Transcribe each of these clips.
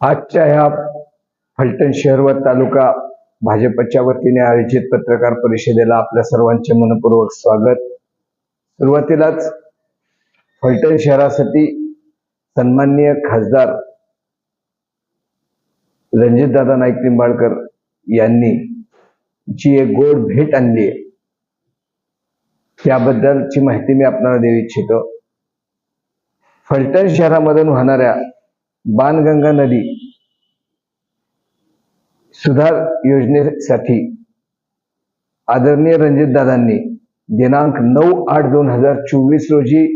आजच्या ह्या फलटण शहर व तालुका भाजपच्या वतीने आयोजित पत्रकार परिषदेला आपल्या सर्वांचे मनपूर्वक स्वागत. सुरुवातीलाच फलटण शहरासाठी सन्माननीय खासदार रणजितदादा नाईक निंबाळकर यांनी जी एक गोड भेट आणली आहे त्याबद्दलची माहिती मी आपल्याला देऊ इच्छितो. फलटण शहरामधून होणाऱ्या बाणगंगा नदी सुधार योजनेसाठी आदरणीय रणजितदादांनी दिनांक नऊ आठ दोन हजार चोवीस रोजी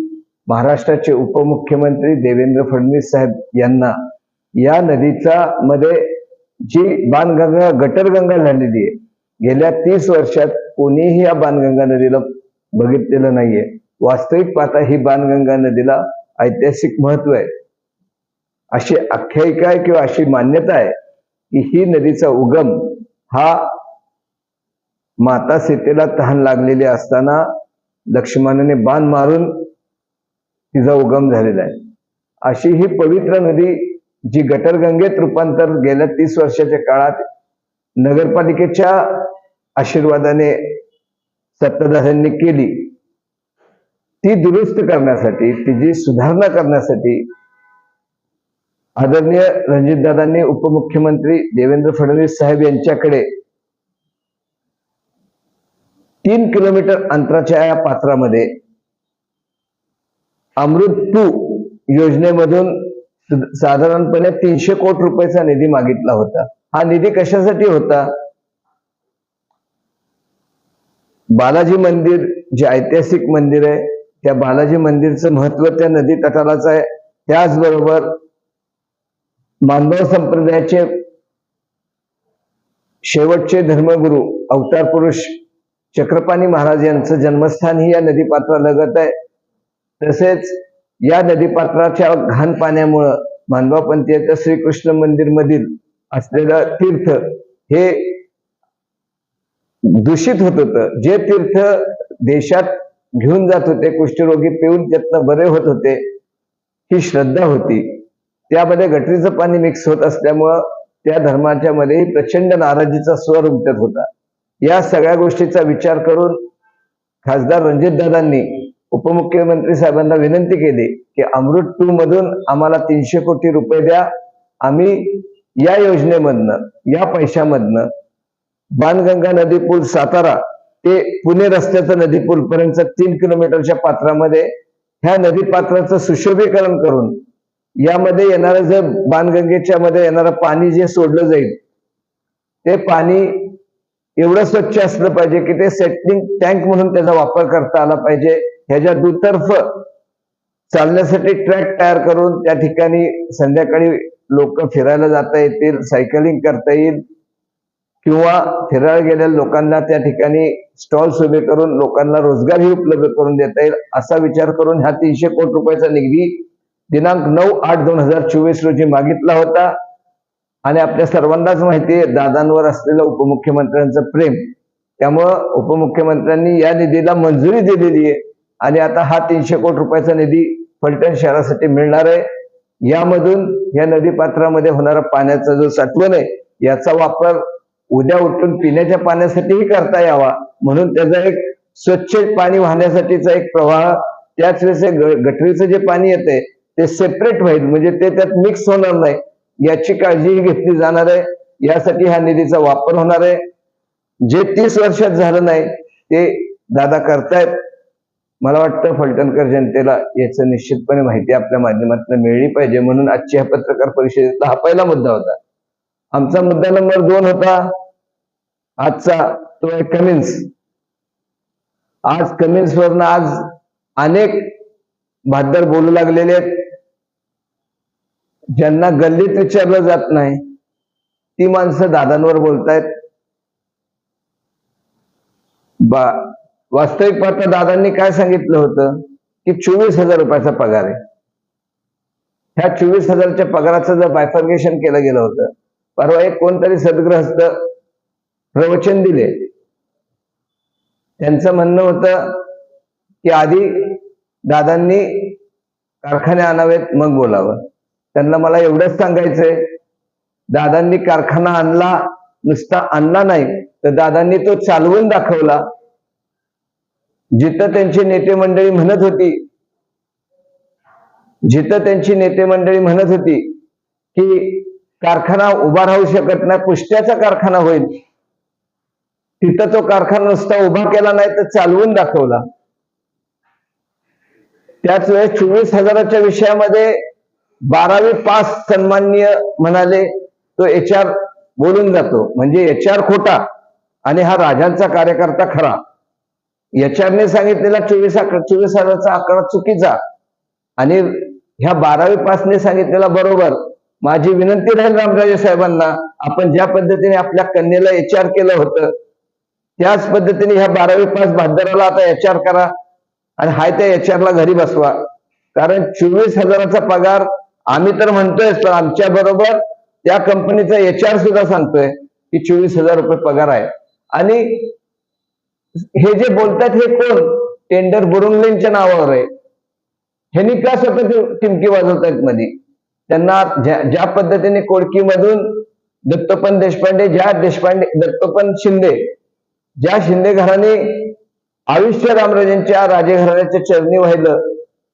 महाराष्ट्राचे उपमुख्यमंत्री देवेंद्र फडणवीस साहेब यांना या नदीचा मध्ये जी बाणगंगा गटरगंगा झालेली आहे गेल्या तीस वर्षात कोणीही या बाणगंगा नदीला बघितलेलं नाहीये. वास्तविक पाहता ही बाणगंगा नदीला ऐतिहासिक महत्त्व आहे. अशी आख्यायिका आहे किंवा अशी मान्यता आहे की ही नदीचा उगम हा माता सीतेला तहान लागलेली असताना लक्ष्मणाने बाण मारून तिचा उगम झालेला आहे. अशी ही पवित्र नदी जी गटरगंगेत रूपांतर गेल्या तीस वर्षाच्या काळात नगरपालिकेच्या आशीर्वादाने सत्ताधाऱ्यांनी केली ती दुरुस्त करण्यासाठी तिची सुधारणा करण्यासाठी आदरणीय रणजितदादांनी उपमुख्यमंत्री देवेंद्र फडणवीस साहेब यांच्याकडे तीन किलोमीटर अंतराच्या या पात्रामध्ये अमृत टू योजनेमधून साधारणपणे तीनशे कोटी रुपयाचा निधी मागितला होता. हा निधी कशासाठी होता? बालाजी मंदिर जे ऐतिहासिक मंदिर आहे त्या बालाजी मंदिरचं महत्त्व त्या नदी तटालाच आहे. त्याचबरोबर मानव संप्रदायाचे शेवटचे धर्मगुरु अवतार पुरुष चक्रपाणी महाराज यांचं जन्मस्थान ही या नदीपात्रालगत आहे. तसेच या नदीपात्राच्या घाण पाण्यामुळं मानवा पंथीयाच्या श्रीकृष्ण मंदिर मधील असलेलं तीर्थ हे दूषित होत होतं. जे तीर्थ देशात घेऊन जात होते कुष्ठरोगी पिऊन त्यातनं बरे होत होते ही श्रद्धा होती. त्यामध्ये गटरीचं पाणी मिक्स होत असल्यामुळं त्या धर्माच्या मध्ये प्रचंड नाराजीचा स्वर उमटत होता. या सगळ्या गोष्टीचा विचार करून खासदार रणजितदादांनी उपमुख्यमंत्री साहेबांना विनंती केली की अमृत टू मधून आम्हाला तीनशे कोटी रुपये द्या. आम्ही या योजनेमधनं या पैशामधनं बाणगंगा नदी पूल सातारा ते पुणे रस्त्याचं नदी पूल पर्यंत तीन किलोमीटरच्या पात्रामध्ये ह्या नदी पात्राचं सुशोभीकरण करून यामध्ये येणारं जर बाणगंगेच्या मध्ये येणारं पाणी जे सोडलं जाईल ते पाणी एवढं स्वच्छ असलं पाहिजे की ते सेटिंग टँक म्हणून त्याचा वापर करता आला पाहिजे. ह्याच्या दुतर्फ चालण्यासाठी ट्रॅक तयार करून त्या ठिकाणी संध्याकाळी लोक फिरायला जाता येतील सायकलिंग करता येईल किंवा फिरायला गेलेल्या लोकांना त्या ठिकाणी स्टॉल्स उभे करून लोकांना रोजगारही उपलब्ध करून देता येईल असा विचार करून ह्या तीनशे कोटी रुपयाचा निधी दिनांक नऊ आठ दोन हजार चोवीस रोजी मागितला होता. आणि आपल्या सर्वांनाच माहिती आहे दादांवर असलेलं उपमुख्यमंत्र्यांचं प्रेम. त्यामुळं उपमुख्यमंत्र्यांनी या निधीला मंजुरी दिलेली आहे. आणि आता हा तीनशे कोटी रुपयाचा निधी फलटण शहरासाठी मिळणार आहे. यामधून या नदी पात्रामध्ये होणारा पाण्याचा जो साठवण आहे याचा वापर उद्या उठून पिण्याच्या पाण्यासाठीही करता यावा. म्हणून त्याचा एक स्वच्छ पाणी वाहण्यासाठीचा एक प्रवाह त्याच वेळेस गटरीचं जे पाणी येते ते सेपरेट होईल म्हणजे ते त्यात मिक्स होणार नाही. याची काळजीही घेतली जाणार आहे. यासाठी ह्या निधीचा वापर होणार आहे. जे तीस वर्षात झालं नाही ते दादा करतायत. मला वाटतं फलटणकर जनतेला याचं निश्चितपणे माहिती आपल्या माध्यमातून मिळली पाहिजे. म्हणून आजची ह्या पत्रकार परिषदेतला हा पहिला मुद्दा होता. आमचा मुद्दा नंबर दोन होता. आजचा तो आहे कमिन्स. आज कमिन्स वरनं आज अनेक भाद्दर बोलू लागलेले आहेत. ज्यांना गल्लीत विचारलं जात नाही ती माणसं दादांवर बोलतायत. बा वास्तविक पाहता दादांनी काय सांगितलं होतं? की चोवीस हजार रुपयाचा पगार आहे. ह्या चोवीस हजारच्या पगाराचं जर बायफर्गेशन केलं गेलं होतं परवा एक कोणतरी सद्ग्रहस्थ प्रवचन दिले. त्यांचं म्हणणं होतं की आधी दादांनी कारखाने आणावेत मग बोलावं. त्यांना मला एवढंच सांगायचंय दादांनी कारखाना आणला नुसता आणला नाही तर दादांनी तो चालवून दाखवला. जिथं त्यांची नेते मंडळी म्हणत होती जिथं त्यांची नेते मंडळी म्हणत होती की कारखाना उभा राहू शकत नाही पुष्ट्याचा कारखाना होईल. तिथं तो कारखाना नुसता उभा केला नाही तर चालवून दाखवला. त्याच वेळेस चोवीस हजाराच्या विषयामध्ये बारावी पास सन्माननीय म्हणाले तो एच आर बोलून जातो. म्हणजे एच आर खोटा आणि हा राजांचा कार्यकर्ता खरा. एच आरने सांगितलेला चोवीस चोवीस हजाराचा आकडा चुकीचा आणि ह्या बारावी पासने सांगितलेला बरोबर. माझी विनंती राहील रामराजे साहेबांना आपण ज्या पद्धतीने आपल्या कन्येला एच आर केलं होतं त्याच पद्धतीने ह्या बारावी पास भादराला आता एच आर करा. आणि हाय त्या एच ला घरी बसवा. कारण चोवीस हजाराचा पगार आम्ही तर म्हणतोय पण आमच्या बरोबर त्या कंपनीचा एच आर सुद्धा सांगतोय की चोवीस हजार रुपये पगार आहे. आणि हे जे बोलतात हे कोण? टेंडर बुरुंगलेंच्या नावावर आहे. ह्यांनी का स्वतः टिमकी वाजवतायत मध्ये त्यांना ज्या ज्या पद्धतीने कोडकीमधून दत्तोपन देशपांडे ज्या देशपांडे दत्तोपन शिंदे ज्या शिंदे घराने आयुष्य रामराजेंच्या राजे घराण्याच्या चरणी वाहिलं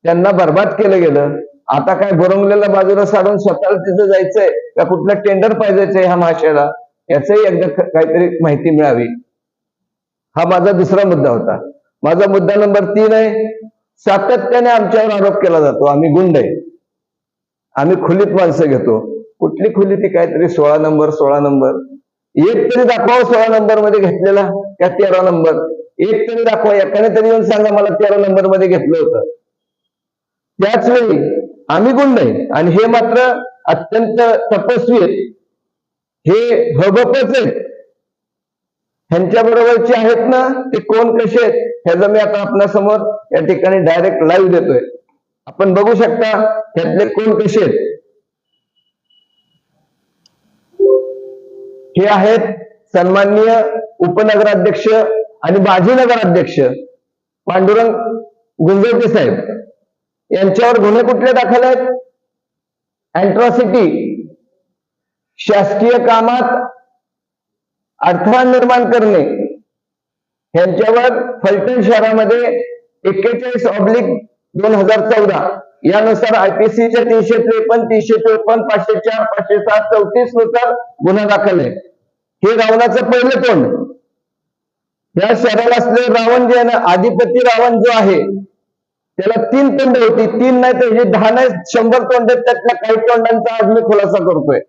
त्यांना बर्बाद केलं गेलं. आता काय बोरंगलेला बाजूला साडून स्वतःला तिथं जायचंय का कुठलं टेंडर पाहिजे ह्या महाशयाला याचही एकदा काहीतरी माहिती मिळावी. हा माझा दुसरा मुद्दा होता. माझा मुद्दा नंबर तीन आहे सातत्याने आमच्यावर आरोप केला जातो. आम्ही गुंड आहे. आम्ही खुलीत माणसं घेतो. कुठली खुली ती काहीतरी सोळा नंबर सोळा नंबर. एक तरी दाखवा सोळा नंबरमध्ये घेतलेला का तेरा नंबर? एक तरी दाखवा एकाने तरी येऊन सांगा मला तेरा नंबरमध्ये घेतलं होतं. त्याच वेळी आम्ही गुंड आहे आणि हे मात्र अत्यंत तपस्वी आहेत. हे भगपच आहेत. ह्यांच्या बरोबरचे आहेत ना ते कोण कसे आहेत ह्याचं मी आता आपल्यासमोर या ठिकाणी डायरेक्ट लाईव्ह देतोय. आपण बघू शकता ह्यातले कोण कसे आहेत. हे आहेत सन्माननीय उपनगराध्यक्ष आणि माजी नगराध्यक्ष पांडुरंग गुंजवते साहेब यांच्यावर गुन्हे कुठले दाखल आहेत? अँट्रॉसिटी शासकीय कामात अडथळा निर्माण करणे. यांच्यावर फलटण शहरामध्ये एक्केचाळीस ऑब्लिक दोन हजार चौदा. यानुसार आयपीसीच्या तीनशे त्रेपन्न तीनशे चोपन्न पाचशे चार पाचशे सात चौतीसनुसार गुन्हा दाखल आहे. हे रावणाचं पहिलं तोंड. या शहराला असलेले रावण जे आहे ना आधिपती रावण जो आहे. त्याला तीन तोंड होती. तीन नाही तर हे दहा नाही शंभर तोंड आहेत. त्यातल्या काही तोंडांचा आज मी खुलासा करतोय.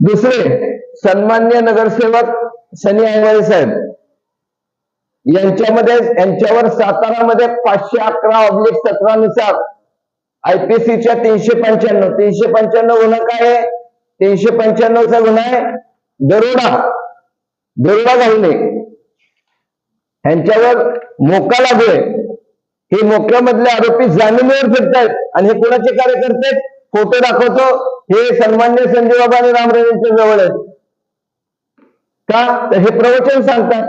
दुसरे सन्मान्य नगरसेवक शनी आयवाळे साहेब. यांच्यामध्ये यांच्यावर सातारामध्ये पाचशे अकरा ऑब्लिक सतरा नुसार आयपीसीच्या तीनशे पंच्याण्णव तीनशे पंच्याण्णव गुन्हा काय आहे? तीनशे पंच्याण्णवचा गुन्हा आहे. दरोडा. दरोडा घालणे ह्यांच्यावर मोका लागू आहे हे मोक्यामधले आरोपी जामिनीवर फिरतायत आणि हे कोणाचे कार्यकर्ते फोटो दाखवतो. हे सन्मान्य संजय बाबा आणि रामराजेंच्या जवळ आहेत. का? तर हे प्रवचन सांगतात.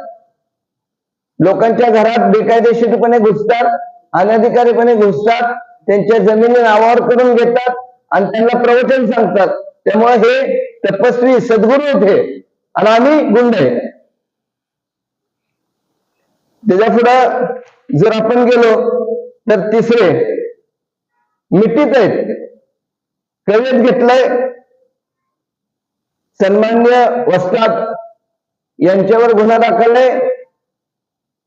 लोकांच्या घरात बेकायदेशीरपणे घुसतात अनधिकारीपणे घुसतात त्यांच्या जमिनी नावावर करून घेतात आणि त्यांना प्रवचन सांगतात. त्यामुळे हे तपस्वी सद्गुरू होते आणि आम्ही गुंड आहे. त्याच्या पुढं जर आपण गेलो तर तिसरे मिठीत आहेत. कवित घेतलंय सन्मान्य वस्ताद यांच्यावर गुन्हा दाखल आहे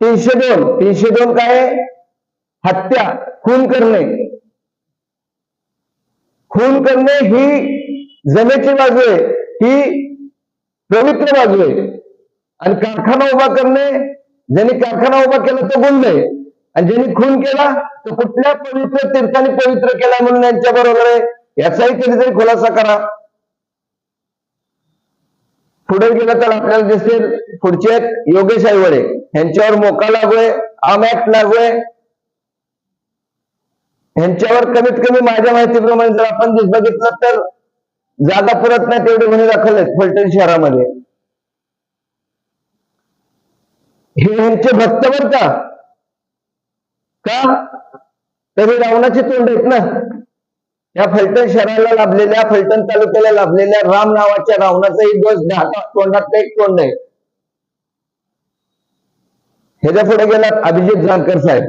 तीनशे दोन तीनशे दोन काय हत्या खून करणे. खून करणे ही जमेची बाजू आहे. ही पवित्र बाजू आहे आणि कारखाना उभा करणे. ज्यांनी कारखाना उभा केला तो गुन्हा आहे आणि ज्यांनी खून केला तो कुठल्या पवित्र तीर्थाने पवित्र केला म्हणून यांच्या बरोबर आहे? याचाही कधीतरी खुलासा करा. पुढे गेलं तर आपल्याला दिसेल पुढचे योगेश आईवडे. यांच्यावर मोका लागू आहे आम ऍक्ट लागू आहे. यांच्यावर कमीत कमी माझ्या माहितीप्रमाणे जर आपण दिस- बघितलं तर जागा पुरत नाही तेवढे गुन्हे दाखल आहेत फलटण शहरामध्ये. हे यांचे भक्त बर का? तरी तर हे रावणाचे तोंड आहेत ना? या फलटण शहराला लाभलेल्या फलटण तालुक्याला लाभलेल्या राम नावाच्या रावणाचाही बस न्या तोंडात एक तोंड आहे. ह्याच्या पुढे गेलात अभिजित जानकर साहेब.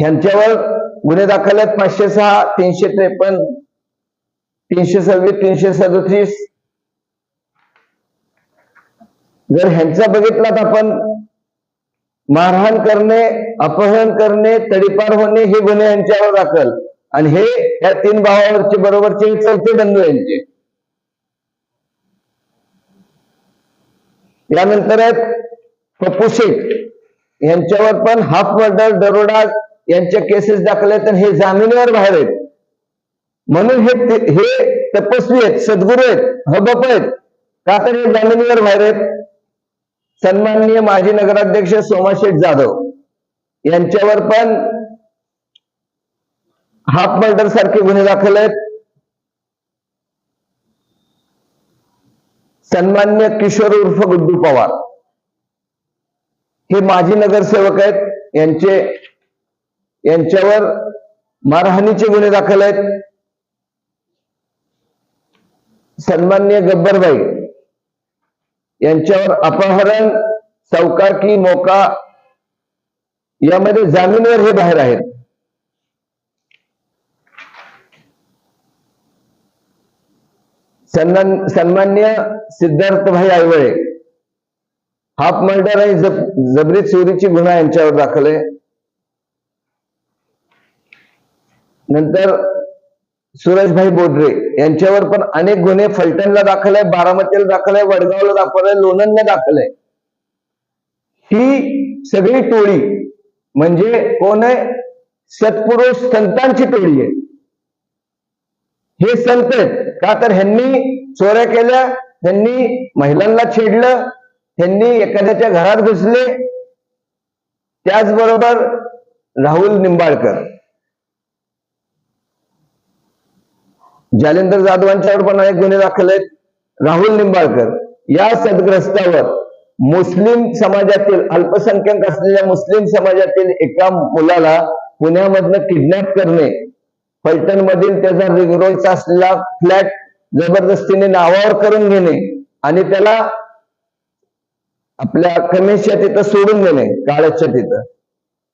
यांच्यावर गुन्हे दाखल आहेत पाचशे सहा तीनशे त्रेपन्न तीनशे सव्वीस तीनशे सदतीस. जर ह्यांचा तर आपण मारहाण करणे अपहरण करणे तडीपार होणे हे गुन्हे यांच्यावर दाखल. आणि हे या तीन भावावरचे बरोबरचे चौथे बंधू यांचे. यानंतर आहेत पप्पू शेख यांच्यावर पण हाफ मर्डर दरोडा यांच्या केसेस दाखल आहेत आणि हे जामिनीवर बाहेर आहेत. म्हणून हे हे तपस्वी आहेत सद्गुरू आहेत हबप आहेत. का तर हे जामिनीवर बाहेर आहेत? सन्माननीय माजी नगराध्यक्ष सोमाशेठ जाधव यांच्यावर पण हाफ मर्डर सारखे गुन्हे दाखल आहेत. सन्मान्य किशोर उर्फ गुड्डू पवार हे माजी नगरसेवक आहेत. यांचे यांच्यावर मारहाणीचे गुन्हे दाखल आहेत. सन्मान्य गब्बरबाई यांच्यावर अपहरण चौकाकी मोका यामध्ये जामीनवर हे बाहेर आहेत. सन्मान सन्मान्य सिद्धार्थभाई आयवळे हाफ मर्डर आणि जब, जबरी चोरीची गुन्हा यांच्यावर दाखल आहे. नंतर सूरजभाई बोडरे यांच्यावर पण अनेक गुन्हे. फलटणला दाखल आहे बारामतीला दाखल आहे वडगावला दाखल आहे लोणंदला दाखल आहे ही सगळी टोळी म्हणजे कोण आहे? सत्पुरुष संतांची टोळी आहे. हे संत आहेत. का तर ह्यांनी चोऱ्या केल्या त्यांनी महिलांना छेडलं ह्यांनी एखाद्याच्या घरात घुसले. त्याचबरोबर राहुल निंबाळकर. जालेंदर जाधवांच्यावर पण अनेक गुन्हे दाखल आहेत. राहुल निंबाळकर या सदग्रस्तावर मुस्लिम समाजातील अल्पसंख्याक असलेल्या मुस्लिम समाजातील एका मुलाला पुण्यामधनं किडनॅप करणे पैठण मधील त्याचा रिगरोलचा असलेला फ्लॅट जबरदस्तीने नावावर करून घेणे आणि त्याला आपल्या कमेशच्या तिथं सोडून देणे काळ्याच्या तिथं.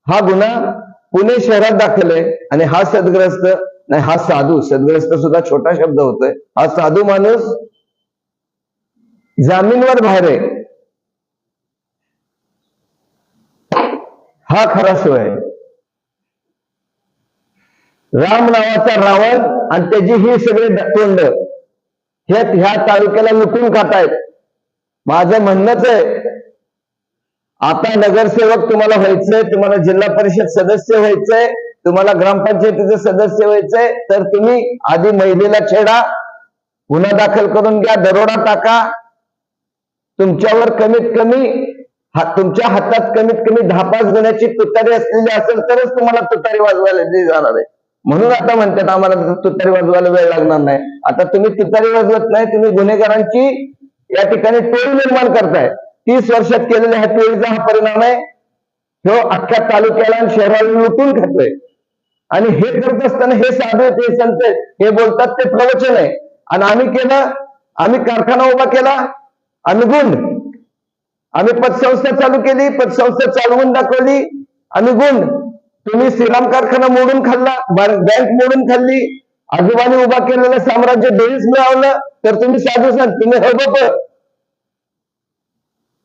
हा गुन्हा पुणे शहरात दाखल आहे आणि हा सदग्रस्त नाही हा साधू सदग्रस्त सुद्धा छोटा शब्द होतोय. हा साधू माणूस जामीनवर बाहेर आहे. हा खरा सोय आहे. राम नावाचा रावण आणि त्याची ही सगळे तोंड हे ह्या तालुक्याला लुटून खातायत माझं म्हणणंच आहे आता नगरसेवक तुम्हाला व्हायचंय तुम्हाला जिल्हा परिषद सदस्य व्हायचंय तुम्हाला ग्रामपंचायतीचं सदस्य व्हायचंय तर तुम्ही आधी महिलेला छेडा गुन्हा दाखल करून घ्या दरोडा टाका. तुमच्यावर कमीत कमी हा तुमच्या हातात कमीत कमी दहा पाच गुन्ह्याची तुतारी असलेली असेल तरच तुम्हाला तुतारी वाजवायला दिली जाणार आहे. म्हणून आता म्हणतात आम्हाला तुतारी वाजवायला वेळ लागणार नाही. आता तुम्ही तुतारी वाजवत नाही तुम्ही गुन्हेगारांची या ठिकाणी टोळी निर्माण करताय. तीस वर्षात केलेल्या ह्या टोळीचा हा परिणाम आहे. ह्यो अख्ख्या तालुक्याला आणि शहराला लुटून खातोय. आणि हे करत असताना हे साधे ते संत हे बोलतात ते प्रवचन आहे. आणि आम्ही केलं आम्ही कारखाना उभा केला आम्ही गुण आम्ही पतसंस्था चालू केली पतसंस्था चालवून दाखवली आम्ही गुण तुम्ही श्रीराम कारखाना मोडून खाल्ला बँक मोडून खाल्ली आजोबाने उभा केलेलं साम्राज्य देवीच मिळवलं तर तुम्ही साधू सांग तुम्ही हबप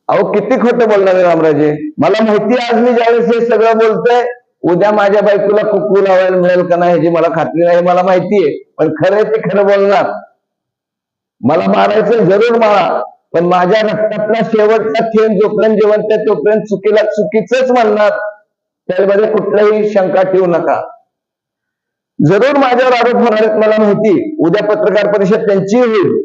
अहो किती खोटं बोलणार आहे रामराजे? मला माहिती आज मी ज्यावेळेस हे सगळं बोलतोय. उद्या माझ्या बायकोला कुकू लावायला मिळेल का नाही ह्याची मला खात्री नाही मला माहितीये. पण खरं ते खरं बोलणार. मला मारायचं जरूर मारा पण माझ्या रक्तातला शेवटचा थेंब जोपर्यंत जिवंत तोपर्यंत चुकीला चुकीच म्हणणार. त्यामध्ये कुठलाही शंका ठेवू नका. जरूर माझ्यावर आरोप होणार आहेत मला माहिती. उद्या पत्रकार परिषद त्यांची होईल.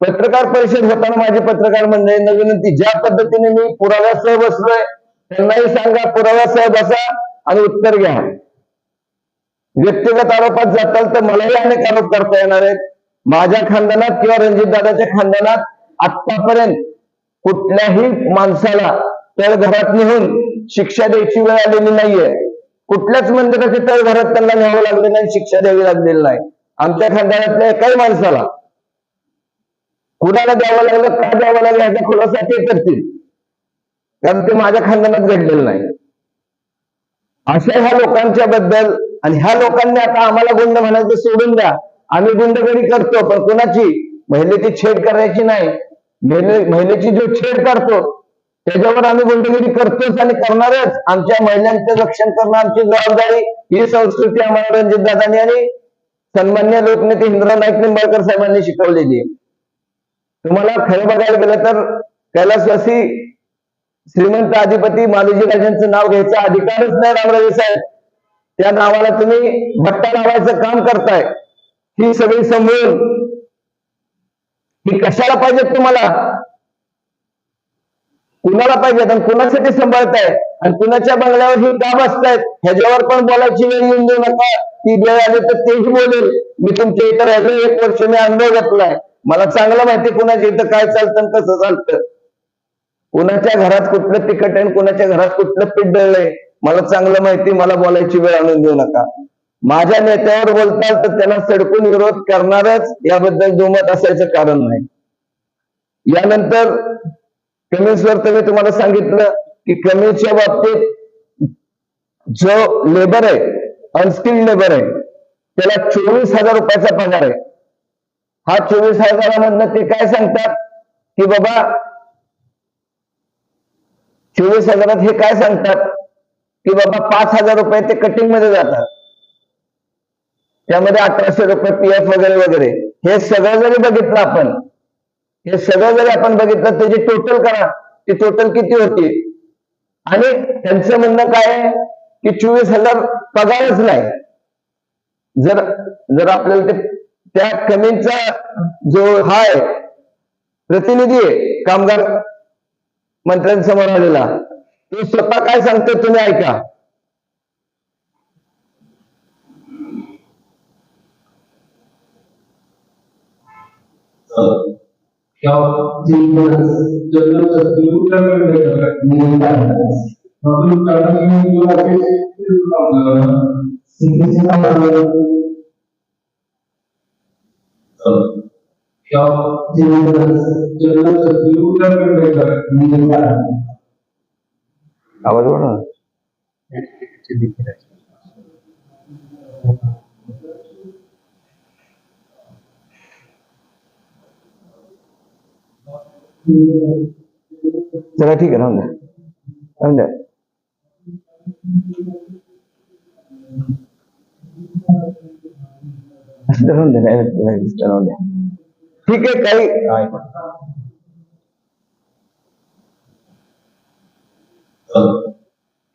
पत्रकार परिषद होताना माझी पत्रकार मंडळी विनंती ज्या पद्धतीने मी पुराव्यासह बसलोय त्यांनाही सांगा पुराव्यासह बसा आणि उत्तर घ्या. व्यक्तिगत आरोपात जाताल तर मलाही अनेक आरोप करता येणार आहेत. माझ्या खानदानात किंवा रणजित दादाच्या खानदानात आतापर्यंत कुठल्याही माणसाला तळघरात नेऊन शिक्षा द्यायची वेळ आलेली नाहीये. कुठल्याच मंदिराच्या तळघरात त्यांना न्यावं लागलं नाही शिक्षा द्यावी लागलेली नाही. आमच्या खानदानातल्या एकाही माणसाला कुणाला द्यावं लागलं का द्यावं लागलं याचा खुलासा ते करतील. कारण ते माझ्या खानदानात घडलेलं नाही. अशा ह्या लोकांच्या बद्दल आणि ह्या लोकांनी आता आम्हाला गुंड म्हणायचं सोडून द्या. आम्ही गुंडगिरी करतो पण कोणाची? महिलेची छेड करायची नाही. महिलेची जो छेड करतो त्याच्यावर आम्ही गुंडगिरी करतोच आणि करणारच. आमच्या महिलांचं रक्षण करणं आमची जबाबदारी. ही संस्कृती आम्हाला रणजित दादानी आणि सन्मान्य लोकनेते इंदिरा नाईक निंबाळकर साहेबांनी शिकवलेली आहे. तुम्हाला खरं बघायला गेलं तर कैलासवासी श्रीमंत अधिपती मालोजी राजांचं नाव घ्यायचा अधिकारच नाही रामराजे साहेब. त्या नावाला तुम्ही भट्टा लावायचं काम करताय. ही सगळी समजून ही कशाला पाहिजेत तुम्हाला? कुणाला पाहिजेत आणि कुणासाठी सांभाळताय? आणि कुणाच्या बंगल्यावर ही का बसतायत? ह्याच्यावर पण बोलायची वेळ येऊन देऊ नका. ती वेळ आली तर तेही बोलेल. मी तुमच्या इतर ह्याचं एक वर्ष मी अनुभव घेतलाय. मला चांगलं माहिती कुणाच्या इथं काय चालतं कसं चालतं. कुणाच्या घरात कुठलं तिखट आहे आणि कुणाच्या घरात कुठलं पीठ दळलंय मला चांगलं माहिती मला बोलायची वेळ आणून देऊ नका. माझ्या नेत्यावर बोलताल तर त्यांना सडकून विरोध करणारच याबद्दल दुमत असायचं कारण नाही. यानंतर कमिन्सवर तर मी तुम्हाला सांगितलं की कमिन्सच्या बाबतीत जो लेबर आहे अनस्किल्ड लेबर आहे त्याला चोवीस हजार रुपयाचा पगार आहे. हा चोवीस हजारामधनं ते काय सांगतात? की बाबा चोवीस हजारात हे काय सांगतात? की बाबा पाच हजार रुपये ते कटिंगमध्ये जातात. त्यामध्ये अठराशे रुपये पी एफ वगैरे वगैरे. हे सगळं जरी बघितलं आपण हे सगळं जरी आपण बघितलं त्याची टोटल करा. ती टोटल किती होती? आणि त्यांचं म्हणणं काय आहे? की चोवीस हजार पगारच नाही. जर जर आपल्याला ते त्या कमीचा जो हा आहे प्रतिनिधी आहे कामगार मंत्र्यांसमोर आलेला. तो स्वतः काय सांगतो तुम्ही ऐका. क्या जीवन जन्नत सत्युगुण मतलब कारण की जो आपके क्या जीवन जन्नत सत्युगुण आवाज वाढवा ना. चला ठीक आहे राहून ठीक है काही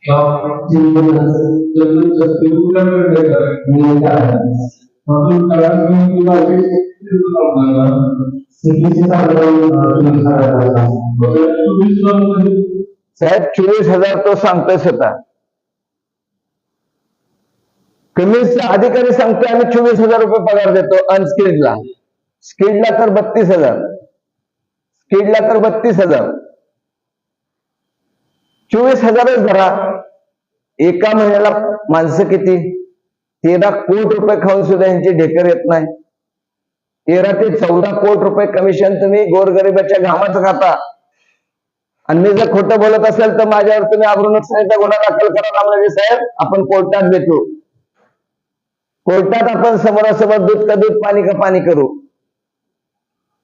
क्या जीवन जन्नत सत्युगुण कारण की जो आपके साहेब चोवीस हज़ार तो सांगतोय स्वतः कमीचा अधिकारी सांगतोय आम्ही चोवीस हज़ार रुपये पगार देतो अनस्किल्डला स्किडला तर बत्तीस हजार. स्किडला तर बत्तीस हजार. चोवीस हजारच धरा एका महिन्याला माणसं किती? तेरा कोट रुपये खाऊन सुद्धा यांची ढेकर येत नाही. तेरा ते चौदा कोट रुपये कमिशन तुम्ही गोरगरिबाच्या घामाचं खाता. आणि मी जर खोटं बोलत असेल तर माझ्यावर तुम्ही आबरूनुसारीचा गुन्हा दाखल करा रामराजे साहेब. आपण कोर्टात भेटू. कोर्टात आपण समोरासमोर दूध का दूध पाणी का पाणी करू?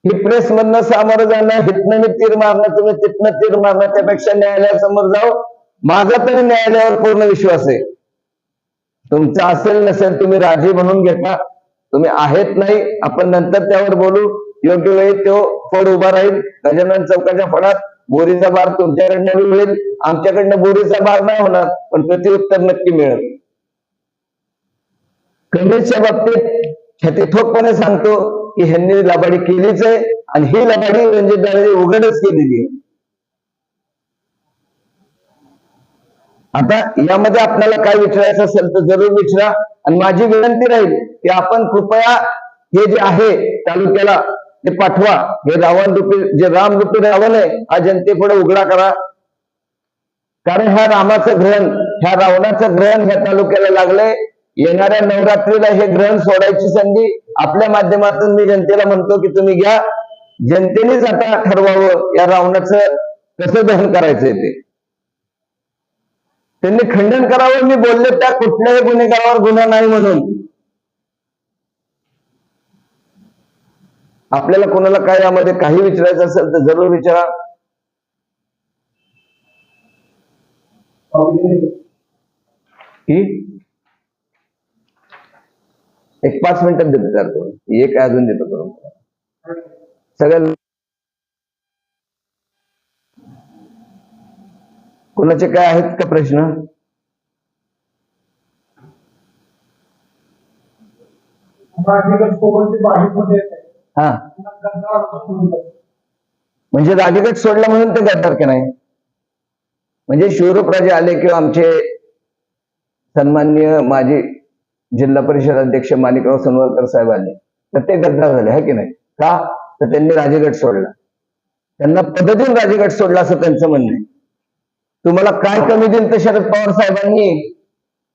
ही प्रेस मधनं सामोरं जाणं हितनं मी तीर मारणं तुम्ही तिथनं तीर मारणं त्यापेक्षा न्यायालयासमोर जाऊ. माझा तरी न्यायालयावर पूर्ण विश्वास आहे. तुमचा असेल नसेल तुम्ही राजी म्हणून घेता. तुम्ही आहेत नाही आपण नंतर त्यावर बोलू. योग्य वेळी तो फड उभा राहील. गजानन चौकाच्या फडात बोरीचा भार तुमच्याकडनं मिळेल. आमच्याकडनं बोरीचा भार नाही होणार पण प्रत्युत्तर नक्की मिळेल. कमीच्या बाबतीत छतीठोकपणे सांगतो. की ह्यांनी लबाडी केलीच आहे आणि ही लबाडी रणजित उघडच केलेली आहे. आता यामध्ये आपल्याला काय विचारायचं असेल तर जरूर विचारा. आणि माझी विनंती राहील की आपण कृपया हे जे आहे तालुक्याला ते पाठवा. हे रावण रूपी जे राम रूपी रावण आहे हा जनतेपुढे उघडा करा. कारण ह्या रामाचं ग्रहण ह्या रावणाचं ग्रहण ह्या तालुक्याला लागलंय. येणाऱ्या नवरात्रीला हे ग्रहण सोडायची संधी आपल्या माध्यमातून मी जनतेला म्हणतो की तुम्ही घ्या. जनतेनेच आता ठरवावं या रावणाचं कसं दहन करायचंय ते. त्यांनी खंडन करावं मी बोलले त्या कुठल्याही गुन्हेगारावर गुन्हा नाही म्हणून. आपल्याला कोणाला काय यामध्ये काही विचारायचं असेल तर जरूर विचारा. की एक पाच मिनिटात देतो त्याला करून एक अजून देतो करून. सगळ्या कोणाचे काय आहेत का प्रश्न? हा. म्हणजे राजगट सोडला म्हणून ते गद्दार की नाही? म्हणजे शिवरूपराजे आले किंवा आमचे सन्माननीय माजी जिल्हा परिषद अध्यक्ष माणिकराव सनवरकर साहेबांनी. तर ते गद्दार झाले है की नाही? का? तर त्यांनी राजगट सोडला. त्यांना पद्धतीने राजगट सोडला असं त्यांचं म्हणणं आहे. तुम्हाला काय कमी दिलं तर शरद पवार साहेबांनी?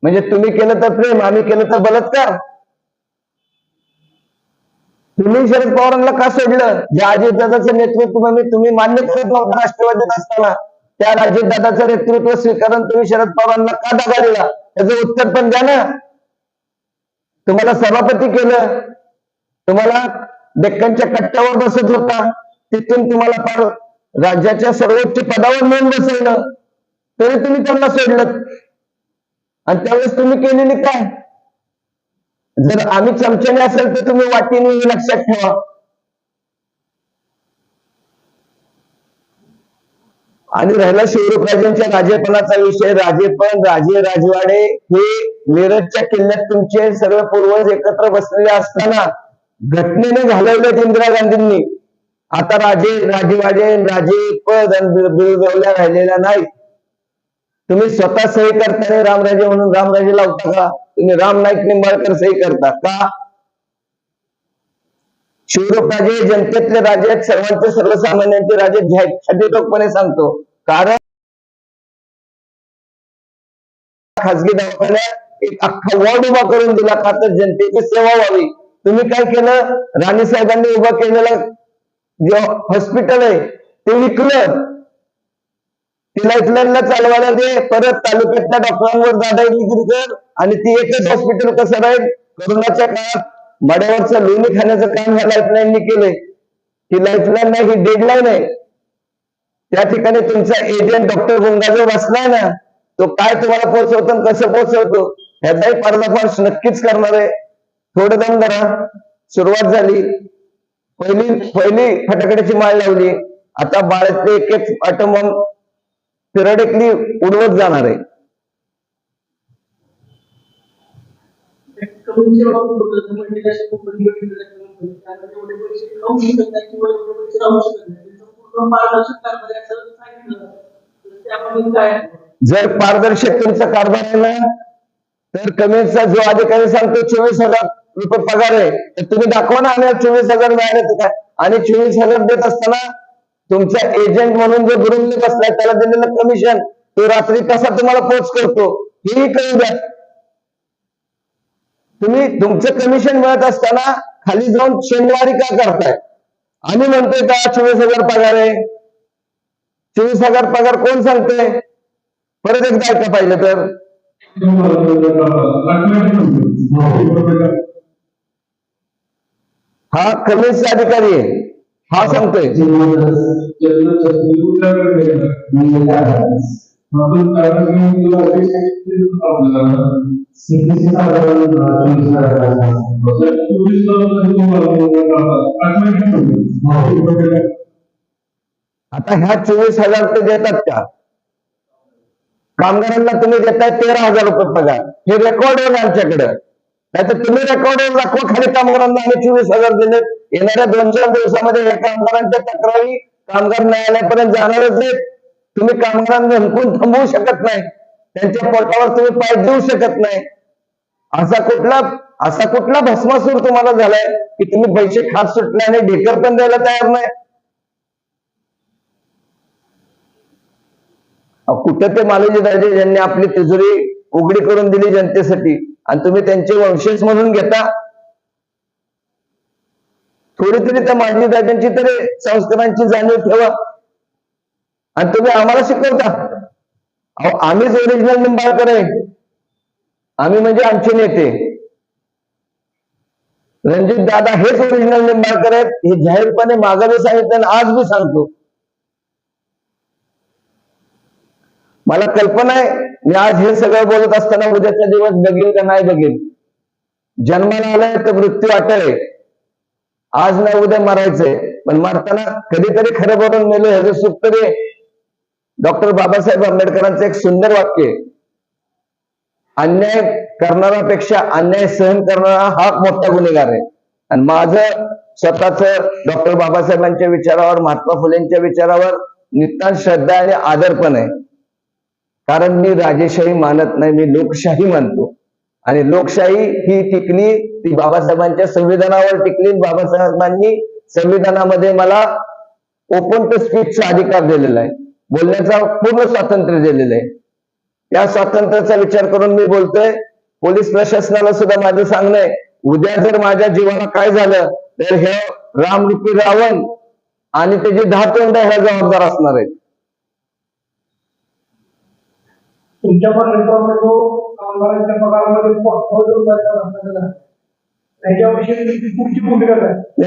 म्हणजे तुम्ही केलं तर प्रेम आम्ही केलं तर बलात्कार. तुम्ही शरद पवारांना का सोडलं? ज्या अजितदादाचं नेतृत्व म्हणजे तुम्ही मान्य करत नव्हता राष्ट्रवादीत असताना. त्या अजितदादाचं नेतृत्व स्वीकारून तुम्ही शरद पवारांना का दगा दिला त्याचं उत्तर पण द्या ना. तुम्हाला सभापती केलं तुम्हाला डेक्कनच्या कट्ट्यावर बसत होता तिथून तुम्हाला फार राज्याच्या सर्वोच्च पदावर नेऊन बसवलं. तरी तुम्ही त्यांना सोडलं. आणि त्यावेळेस तुम्ही केलेली काय? जर आम्ही चमच्याने असेल तर तुम्ही वाटीने लक्षात ठेवा. आणि राहिला शिवरूपराजांच्या राजेपणाचा विषय. राजेपण राजे राजवाडे हे मिरजच्या किल्ल्यात तुमचे सर्व पूर्वज एकत्र बसलेले असताना घटनेने घालवलेत इंदिरा गांधींनी. आता राजे राजवाडे राजे पद आणि बिर- राहिलेल्या नाही तुम्ही स्वतः सही करताना रामराजे म्हणून. रामराजे लावता का? तुम्ही राम नाईक निंबाळकर सही करता का? शिवरूपराजे जनतेतले राजे आहेत सर्वांचे सर्वसामान्यांचे राजे घ्यायचे सांगतो. कारण खासगी दवाखान्यात एक अख्खा वॉर्ड उभा करून दिला का तर जनतेची सेवा व्हावी. तुम्ही काय केलं? राणी साहेबांनी उभा केलेलं जे हॉस्पिटल आहे ते विकलं. तिला इथल्यांना चालवायला दे परत तालुक्यातल्या डॉक्टरांवर दादागिरी कर आणि ती एकच हॉस्पिटल कसं राहील? कोरोनाच्या काळात मड्यावरचं लोणी खाण्याचं काम ह्या लाईफलाईननी केलंय. ही लाईफलाईन नाही ही डेडलाईन आहे. त्या ठिकाणी तुमचा एजंट डॉक्टर गुंगाजो बसलाय ना तो काय तुम्हाला पोहोचवतो आणि कसं पोहोचवतो ह्याचाही पर्दाफाश नक्कीच करणार आहे. थोडं दम धरा. सुरुवात झाली. पहिली पहिली फटाकड्याची माळ लावली. आता बाळातले एक एक अटम फिरडेकली उडवत जाणार आहे कंपनीच्या बाबतीत बघितलं तर मल्टीनॅशनल कंपनी इंटरनॅशनल कंपनी त्यामध्ये एवढे पैसे खाऊ शकत नाही किंवा एवढे पैसे राहू शकत नाही त्यांचं पूर्ण पारदर्शक कारभार आहे असं सांगितलं तर त्यामध्ये काय जर पारदर्शक तुमचा कारभार आहे ना तर कमीचा जो अधिकारी सांगतो चोवीस हजार रुपये पगार आहे तर तुम्ही दाखवा ना आणि चोवीस हजार मिळाले तर काय? आणि चोवीस हजार देत असताना तुमचा एजंट म्हणून जो गुरुंग बसलाय त्याला दिलेलं कमिशन तो रात्री कसा तुम्हाला पोच करतो हेही कळू द्या तुम्ही तुमचं कमिशन मिळत असताना खाली जाऊन शनिवारी का करताय? आम्ही म्हणतोय का चोवीस हजार पगार आहे? चोवीस हजार पगार कोण सांगतोय परत एकदा ऐका पाहिलं तर. हा कमिशन अधिकारी आहे. हा सांगतोय. आता ह्या चोवीस हजार ते देतात का? कामगारांना तुम्ही देताय तेरा हजार रुपये पगार. हे रेकॉर्ड आहे आमच्याकडं. नाहीतर तुम्ही रेकॉर्ड दाखवा खाली कामगारांना आम्ही चोवीस हजार दिले. येणाऱ्या दोन चार दिवसामध्ये या कामगारांच्या तक्रारी कामगार न्यायालयापर्यंत जाणारच नाहीत. तुम्ही कामगारांना हुकून थांबवू शकत नाही. त्यांच्या पोटावर तुम्ही पाय देऊ शकत नाही. असा कुठला असा कुठला भस्मासूर तुम्हाला झालाय की तुम्ही पैसे खात सुटले आणि ढेकर पण द्यायला तयार नाही? कुठं ते मालोजी दाजे ज्यांनी आपली तिजोरी उघडी करून दिली जनतेसाठी आणि तुम्ही त्यांचे वंशज म्हणून घेता? थोडी तरी त्या मालजी दादांची तरी संस्कारांची जाणीव ठेवा. आणि तुम्ही आम्हाला शिकवता? अहो आम्हीच ओरिजिनल निंबाळकर आहे आम्ही म्हणजे आमचे नेते. रणजित दादा हेच ओरिजिनल निंबाळकर आहेत हे जाहीरपणे मागं बी सांगितलं आणि आज बी सांगतो. मला कल्पना आहे मी आज हे सगळं बोलत असताना उद्याचा दिवस बघेल का नाही बघेल. जन्माला आलाय तर मृत्यू अटळ आहे. आज ना उद्या मरायचंय. पण मरताना कधीतरी खरं बोलून मेलो ह्याचं सुख तरी डॉक्टर बाबासाहेब आंबेडकरांचं एक सुंदर वाक्य आहे. अन्याय करणारापेक्षा अन्याय सहन करणारा हा मोठा गुन्हेगार आहे. आणि माझं स्वतःच डॉक्टर बाबासाहेबांच्या विचारावर महात्मा फुलेंच्या विचारावर नितांत श्रद्धा आणि आदर पण आहे. कारण मी राजेशाही मानत नाही मी लोकशाही मानतो. आणि लोकशाही ही टिकली ती बाबासाहेबांच्या संविधानावर टिकली बाबासाहेबांनी संविधानामध्ये मला ओपन टू स्पीचचा अधिकार दिलेला आहे. बोलण्याचा पूर्ण स्वातंत्र्य दिलेलं आहे. त्या स्वातंत्र्याचा विचार करून मी बोलतोय पोलीस प्रशासनाला सुद्धा माझं सांगणं आहे उद्या जर माझ्या जीवाला काय झालं तर हे रामरूपी रावण आणि त्याची दहा तोंड ह्या जबाबदार असणार आहेत. तुमच्या जो कामगारांच्या पगारामध्ये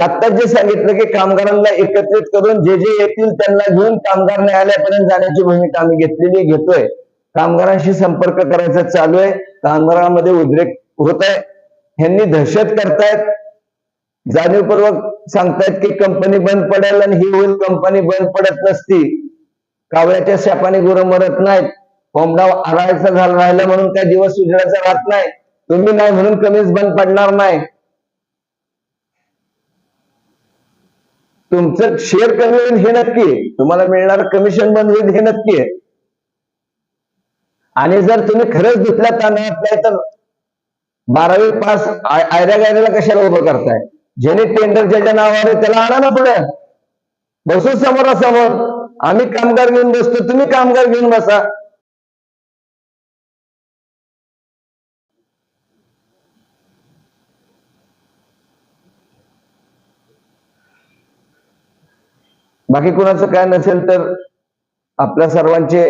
आत्ताच जे सांगितलं की कामगारांना एकत्रित करून जे जे येतील त्यांना घेऊन कामगार न्यायालयापर्यंत जाण्याची भूमिका आम्ही घेतलेली घेतोय. कामगारांशी संपर्क करायचा चालू आहे कामगारांमध्ये उद्रेक होत आहे. ह्यांनी दहशत करतायत. जाणीवपूर्वक सांगतायत की कंपनी बंद पडेल आणि ही होईल कंपनी बंद पडत नसती. कावळ्याच्या शापाने गुरं मरत नाहीत. कोंबडा आरायचा झाला राहिला म्हणून काय दिवस उजेडाचा राहत नाही. तुम्ही नाही म्हणून कमीच बंद पडणार नाही. तुमचं शेअर कमी होईल हे नक्की तुम्हाला मिळणार कमिशन बंद होईल हे नक्की आहे. आणि जर तुम्ही खरंच दुसऱ्या तांदळात नाही तर बारावी पास आयऱ्या गायऱ्याला कशाला उभं करताय? ज्याने टेंडर ज्याच्या नावावर त्याला आणा ना पुढे. बसू समोरासमोर. आम्ही कामगार घेऊन बसतो तुम्ही कामगार घेऊन बसा. बाकी कोणाचं काय नसेल तर आपल्या सर्वांचे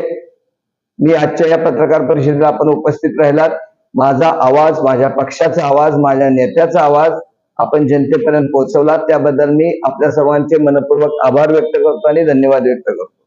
मी आजच्या या पत्रकार परिषदेला आपण उपस्थित राहिलात. माझा आवाज माझ्या पक्षाचा आवाज माझ्या नेत्याचा आवाज आपण जनतेपर्यंत पोहोचवला त्याबद्दल मी आपल्या सर्वांचे मनपूर्वक आभार व्यक्त करतो आणि धन्यवाद व्यक्त करतो.